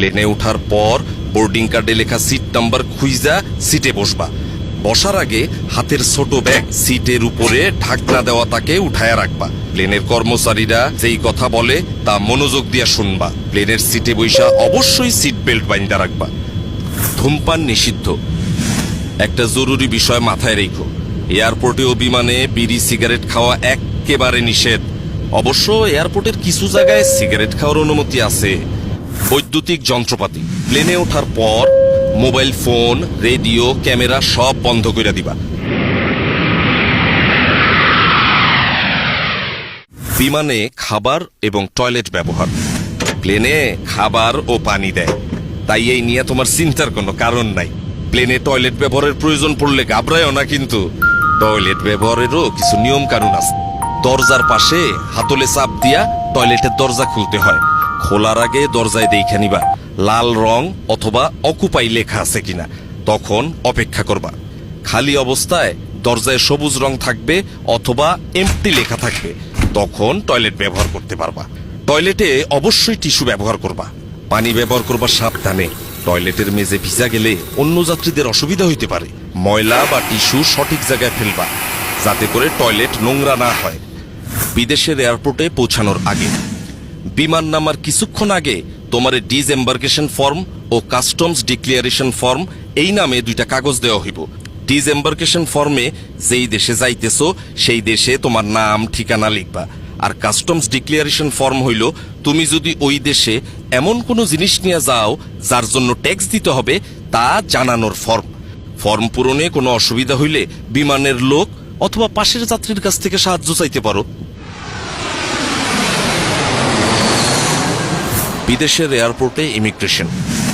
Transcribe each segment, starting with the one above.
প্লেনে ওঠার পর বোর্ডিং কার্ডে লেখা সিট নাম্বার খুইজা সিটে বসবা। বসার আগে হাতের ছোট ব্যাগ সিটের উপরে ঢাকনা দেওয়া তাকে উঠায়া রাখবা। প্লেনের কর্মচারীরা যেই কথা বলে তা মনোযোগ দিয়া শুনবা। প্লেনের সিটে বৈশা অবশ্যই সিট বেল্ট বাইন্দা রাখবা। ধূমপান নিষিদ্ধ। একটা জরুরি বিষয় মাথায় রেখো। এয়ারপোর্টে ও বিমানে বিড়ি সিগারেট খাওয়া একেবারে নিষেধ। অবশ্য এয়ারপোর্টের কিছু জায়গায় সিগারেট খাওয়ার অনুমতি আছে। বৈদ্যুতিক যন্ত্রপাতি। প্লেনে ওঠার পর মোবাইল ফোন রেডিও ক্যামেরা সব বন্ধ করে দিবা। বিমানে খাবার এবং টয়লেট ব্যবহার। প্লেনে খাবার ও পানি দেয়। তাই এই নিয়ে তোমার চিন্তার কোনো কারণ নাই। প্লেনে টয়লেট ব্যবহারের প্রয়োজন পড়লে ঘাবড়ায়ও না কিন্তু। টয়লেট ব্যবহারেরও কিছু নিয়ম কানুন আছে। দরজার পাশে হাতলে চাপ দিয়া টয়লেটের দরজা খুলতে হয়। খোলার আগে দরজায় দেখে নিবা, লাল রং অথবা অকুপাই লেখা আছে কিনা। তখন অপেক্ষা করবা। খালি অবস্থায় দরজায় সবুজ রং থাকবে অথবা এমটি লেখা থাকবে। তখন টয়লেট ব্যবহার করতে পারবা। টয়লেটে অবশ্যই টিস্যু ব্যবহার করবা। পানি ব্যবহার করবা সাবধানে। টয়লেটের মেঝে ভিজা গেলে অন্য যাত্রীদের অসুবিধা হইতে পারে। ময়লা বা টিস্যু সঠিক জায়গায় ফেলবা, যাতে করে টয়লেট নোংরা না হয়। বিদেশের এয়ারপোর্টে পৌঁছানোর আগে। বিমান নামার কিছুক্ষণ আগে তোমার ডিজএম্বার্কেশন ফর্ম ও কাস্টমস ডিক্লিয়ারেশন ফর্ম এই নামে দুইটা কাগজ দেওয়া হইব। ডিজএম্বার্কেশন ফর্মে যেই দেশে যাইতেছো, সেই দেশে তোমার নাম, ঠিকানা লিখবা। আর কাস্টমস ডিক্লিয়ারেশন ফর্ম হইল, তুমি যদি ওই দেশে এমন কোনো জিনিস নিয়ে যাও, যার জন্য ট্যাক্স দিতে হবে, তা জানানোর ফর্ম। ফর্ম পূরণে কোনো অসুবিধা হইলে বিমানের লোক অথবা পাশের যাত্রীর কাছ থেকে সাহায্য চাইতে পারো। বিদেশের এয়ারপোর্টে ইমিগ্রেশন।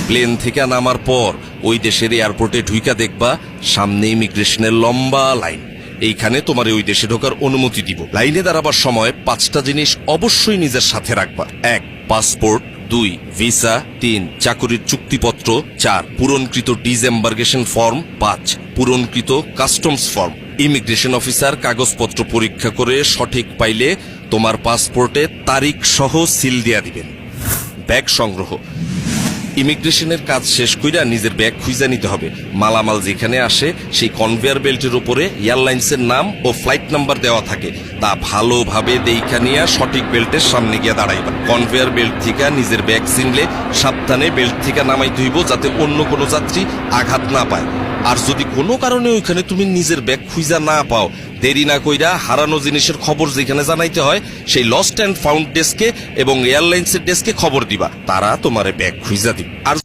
প্লেন থেকে নামার পর ওই দেশের এয়ারপোর্টে ঢুইকা দেখবা, সামনে ইমিগ্রেশনের লম্বা লাইন। এইখানে তোমার ওই দেশে ঢোকার অনুমতি দিব। লাইনে দাঁড়াবার সময় পাঁচটা জিনিস অবশ্যই নিজের সাথে রাখবা। এক, পাসপোর্ট। দুই, ভিসা। তিন, চাকুরির চুক্তিপত্র। চার, পূরণকৃত ডিজএম্বার্গেশন ফর্ম। পাঁচ, পূরণকৃত কাস্টমস ফর্ম। ইমিগ্রেশন অফিসার কাগজপত্র পরীক্ষা করে সঠিক পাইলে তোমার পাসপোর্টে তারিখ সহ সিল দিয়া দিবেন। ব্যাগ সংগ্রহ। ইমিগ্রেশনের কাজ শেষ কইরা নিজের ব্যাগ খুঁজে নিতে হবে। মালামাল যেখানে আসে, সেই কনভেয়ার বেল্টের উপরে এয়ারলাইন্সের নাম ও ফ্লাইট নাম্বার দেওয়া থাকে। তা ভালোভাবে দেখা নিয়ে সঠিক বেল্টের সামনে গিয়ে দাঁড়াইবা। কনভেয়ার বেল্ট থেকে নিজের ব্যাগ চিনলে সাবধানে বেল্ট থেকে নামাই ধুইব যাতে অন্য কোনো যাত্রী আঘাত না পায়। আর যদি কোনো কারণে ওইখানে তুমি নিজের ব্যাগ খুঁজা না পাও দেরি না কইরা হারানো জিনিসের খবর যেখানে জানাইতে হয়, সেই লস্ট অ্যান্ড ফাউন্ড ডেস্কে এবং এয়ারলাইন্সের ডেস্কে খবর দিবা। তারা তোমারে ব্যাগ খুঁজা দিবে। আর